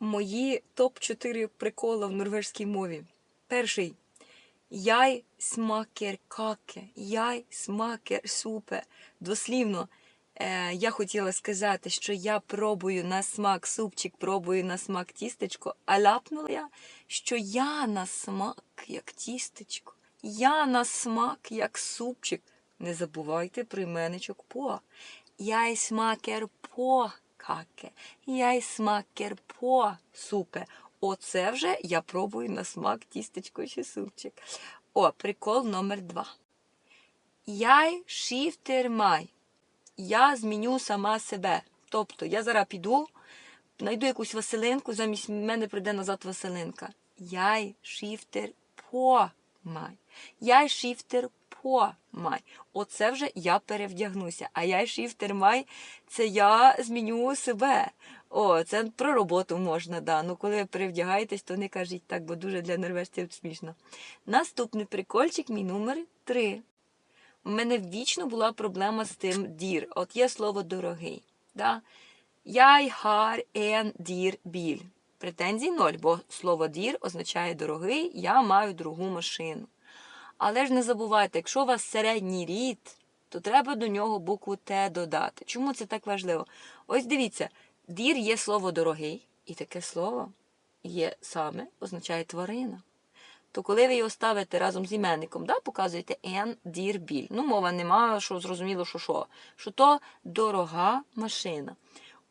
Мої топ-4 приколи в норвежській мові. Перший. Яй смакер каке, яй смакер супе. Дослівно, е, я хотіла сказати, що я пробую на смак супчик, пробую на смак тістечко, а ляпнула я, що я на смак як тістечко, я на смак як супчик. Не забувайте прийменечок по. Яй смакер по каке, яй смакер по супе. Оце вже я пробую на смак тістечко чи супчик. О, прикол номер два. Яй шіфтер май. Я зміню сама себе. Тобто я зараз піду, знайду якусь Василинку, замість мене прийде назад Василинка. Яй шіфтер по май. Яй шіфтер по май. Оце вже я перевдягнуся. А яй шіфтер май це я зміню себе. О, це про роботу можна, да. Ну коли перевдягаєтесь, то не кажіть так, бо дуже для норвежців смішно. Наступний прикольчик, мій номер три. У мене вічно була проблема з тим дір. От є слово дорогий. Да? Jeg har en dyr bil. Претензій ноль, бо слово дір означає дорогий, я маю дорогу машину. Але ж не забувайте, якщо у вас середній рід, то треба до нього букву Т додати. Чому це так важливо? Ось дивіться, дір є слово дорогий, і таке слово є саме, означає тварина. То коли ви його ставите разом з іменником, да, показуєте en дір біль. Ну, мова нема, що зрозуміло, що що. Що то дорога машина.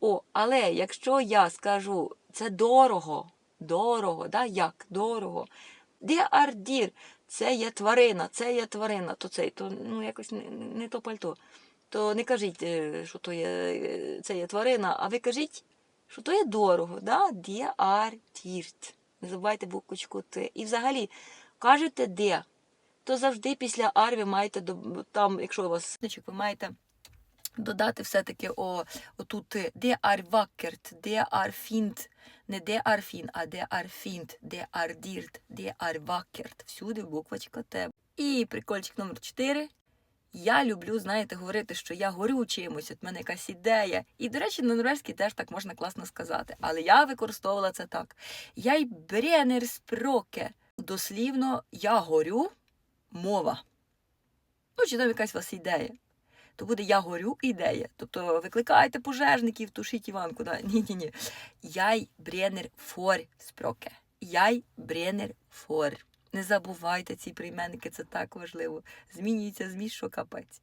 О, але якщо я скажу це дорого, дорого, да, як дорого. Де ардір? Це є тварина, це є тварина, то цей, то ну якось не, не то пальто. То не кажіть, е, що то є, е, це є тварина, а ви кажіть, що то є дорого, да? Де ардірт. Не забувайте буквочку Т. І взагалі кажете де, то завжди після ар ви маєте там, якщо у вас ви маєте додати все-таки о, отут е, де ар вакерт, де ар фінт, не де ар фін, а де ар фінт, де ар дірт, де ар вакерт. Всюди буквочка Т. І прикольчик номер 4. Я люблю, знаєте, говорити, що я горю чимось, от мене якась ідея. І, до речі, на норвезькій теж так можна класно сказати. Але я використовувала це так. Я й бренер спроке. Дослівно, я горю мова. Ну, чи там якась у вас ідея. То буде я горю ідея. Тобто викликайте пожежників, тушіть Іванку. Да? Ні-ні-ні. Яй бренер фор спроке. Яй бренер фор. Не забувайте ці прийменники, це так важливо. Змінюється зміст, що капець.